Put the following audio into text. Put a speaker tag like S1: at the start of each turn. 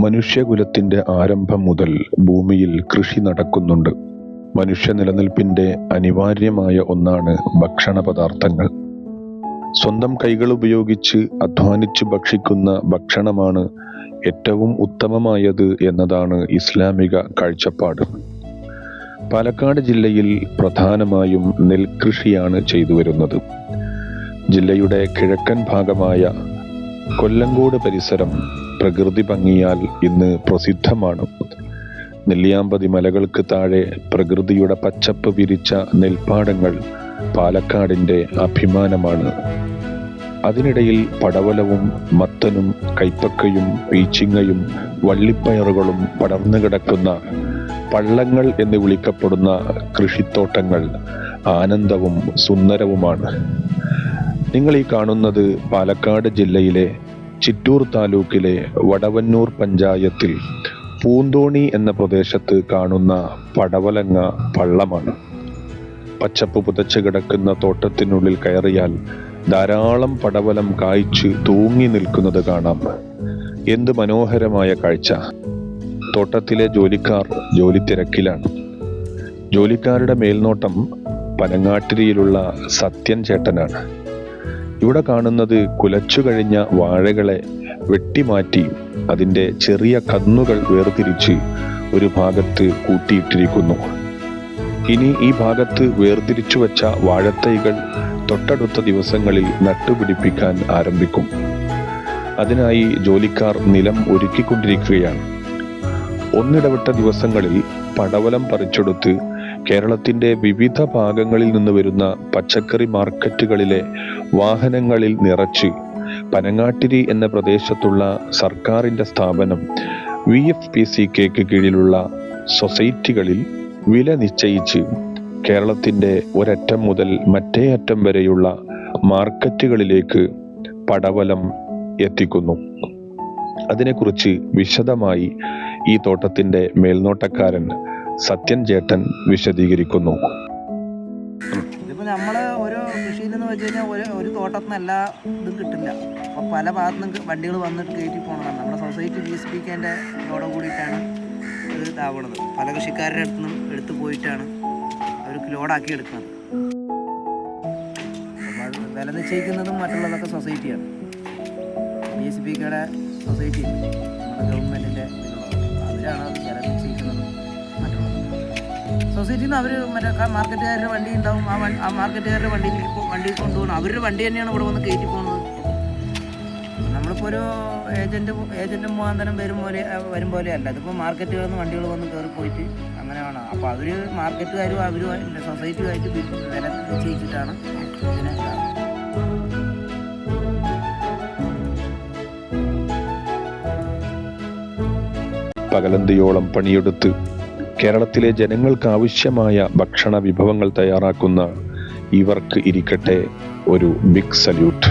S1: മനുഷ്യകുലത്തിന്റെ ആരംഭം മുതൽ ഭൂമിയിൽ കൃഷി നടക്കുന്നുണ്ട്. മനുഷ്യ നിലനിൽപ്പിന്റെ അനിവാര്യമായ ഒന്നാണ് ഭക്ഷണ പദാർത്ഥങ്ങൾ സ്വന്തം കൈകൾ ഉപയോഗിച്ച് അധ്വാനിച്ച് ഭക്ഷിക്കുന്ന ഭക്ഷണമാണ് ഏറ്റവും ഉത്തമമായത് എന്നതാണ് ഇസ്ലാമിക കാഴ്ചപ്പാട്. പാലക്കാട് ജില്ലയിൽ പ്രധാനമായും നെൽകൃഷിയാണ് ചെയ്തു വരുന്നത് ജില്ലയുടെ കിഴക്കൻ ഭാഗമായ കൊല്ലങ്കോട് പരിസരം പ്രകൃതി ഭംഗിയാൽ ഇന്ന് പ്രസിദ്ധമാണ്. നെല്ലിയാമ്പതി മലകൾക്ക് താഴെ പ്രകൃതിയുടെ പച്ചപ്പ് വിരിച്ച നെൽപ്പാടങ്ങൾ പാലക്കാടിന്റെ അഭിമാനമാണ്. അതിനിടയിൽ പടവലവും മത്തനും കൈപ്പക്കയും പീച്ചിങ്ങയും വള്ളിപ്പയറുകളും പടർന്നു കിടക്കുന്ന പള്ളങ്ങൾ എന്ന് വിളിക്കപ്പെടുന്ന കൃഷിത്തോട്ടങ്ങൾ ആനന്ദവും സുന്ദരവുമാണ്. നിങ്ങൾ ഈ കാണുന്നത് പാലക്കാട് ജില്ലയിലെ ചിറ്റൂർ താലൂക്കിലെ വടവന്നൂർ പഞ്ചായത്തിൽ പൂന്തോണി എന്ന പ്രദേശത്ത് കാണുന്ന പടവലങ്ങ പള്ളമാണ്. പച്ചപ്പ് പുതച്ചു കിടക്കുന്ന തോട്ടത്തിനുള്ളിൽ കയറിയാൽ ധാരാളം പടവലം കായ്ച്ച് തൂങ്ങി നിൽക്കുന്നത് കാണാം. എന്ത് മനോഹരമായ കാഴ്ച! തോട്ടത്തിലെ ജോലിക്കാർ ജോലി തിരക്കിലാണ് ജോലിക്കാരുടെ മേൽനോട്ടം പനങ്ങാട്ടിരിയിലുള്ള സത്യൻ ചേട്ടനാണ്. ഇവിടെ കാണുന്നത് കുലച്ചുകഴിഞ്ഞ വാഴകളെ വെട്ടിമാറ്റി അതിന്റെ ചെറിയ കന്നുകൾ വേർതിരിച്ച് ഒരു ഭാഗത്ത് കൂട്ടിയിട്ടിരിക്കുന്നു. ഇനി ഈ ഭാഗത്ത് വേർതിരിച്ചു വച്ച വാഴത്തൈകൾ തൊട്ടടുത്ത ദിവസങ്ങളിൽ നട്ടുപിടിപ്പിക്കാൻ ആരംഭിക്കും. അതിനായി ജോലിക്കാർ നിലം ഒരുക്കിക്കൊണ്ടിരിക്കുകയാണ്. ഒന്നിടവിട്ട ദിവസങ്ങളിൽ പടവലം പറിച്ചെടുത്ത് കേരളത്തിന്റെ വിവിധ ഭാഗങ്ങളിൽ നിന്ന് വരുന്ന പച്ചക്കറി മാർക്കറ്റുകളിലെ വാഹനങ്ങളിൽ നിറച്ച് പനങ്ങാട്ടിരി എന്ന പ്രദേശത്തുള്ള സർക്കാരിന്റെ സ്ഥാപനം വി എഫ് പി സി കെക്ക് കീഴിലുള്ള സൊസൈറ്റികളിൽ വില നിശ്ചയിച്ച് കേരളത്തിന്റെ ഒരറ്റം മുതൽ മറ്റേ അറ്റം വരെയുള്ള മാർക്കറ്റുകളിലേക്ക് പടവലം എത്തിക്കുന്നു. അതിനെക്കുറിച്ച് വിശദമായി ഈ തോട്ടത്തിന്റെ മേൽനോട്ടക്കാരൻ സത്യൻ ചേട്ടൻ വിശദീകരിക്കുന്നു.
S2: ഇതിപ്പോ നമ്മൾ ഓരോ കൃഷിയിൽ എന്ന് വെച്ച് കഴിഞ്ഞാൽ ഒരു ഒരു തോട്ടത്തിൽ നിന്ന് എല്ലാ ഇതും കിട്ടില്ല. അപ്പോൾ പല ഭാഗത്തു നിന്ന് വണ്ടികൾ വന്നിട്ട് കയറ്റി പോകണതാണ് നമ്മുടെ സൊസൈറ്റി വികസിപ്പിക്കേണ്ട ഇതോടെ കൂടിയിട്ടാണ് ഇത് ഇതാവണത്. പല കൃഷിക്കാരുടെ അടുത്ത് നിന്നും എടുത്തു പോയിട്ടാണ് അവർക്ക് ലോഡാക്കി എടുക്കുന്നത്. വില നിശ്ചയിക്കുന്നതും മറ്റുള്ളതൊക്കെ സൊസൈറ്റിയാണ്. കെയുടെ സൊസൈറ്റി നമ്മുടെ ഗവൺമെന്റിന്റെ ഇതിലുള്ളത്. സൊസൈറ്റിയിൽ നിന്ന് അവർ മറ്റേ മാർക്കറ്റുകാരുടെ വണ്ടി ഉണ്ടാവും. ആ വണ്ടി ആ മാർക്കറ്റുകാരുടെ വണ്ടിയിൽ വണ്ടിയിൽ കൊണ്ടുപോകണം. അവരുടെ വണ്ടി തന്നെയാണ് ഇവിടെ വന്ന് കയറ്റി പോകുന്നത് നമ്മളിപ്പോൾ ഒരു ഏജന്റ് ഏജന്റ് മുഖാന്തരം വരും പോലെ വരും പോലെ അല്ല. ഇതിപ്പോൾ മാർക്കറ്റുകളിൽ നിന്ന് വണ്ടികൾ വന്ന് കയറി പോയിട്ട് അങ്ങനെയാണ്. അപ്പോൾ അവർ മാർക്കറ്റുകാരും അവരും സൊസൈറ്റിയുമായിട്ട് വില നിശ്ചയിച്ചിട്ടാണ് ഇതിനെ.
S1: പകലന്തിയോളം പണിയെടുത്ത് കേരളത്തിലെ ജനങ്ങൾക്ക് ആവശ്യമായ ഭക്ഷണ വിഭവങ്ങൾ തയ്യാറാക്കുന്ന ഇവർക്ക് ഇരിക്കട്ടെ ഒരു ബിഗ് സല്യൂട്ട്.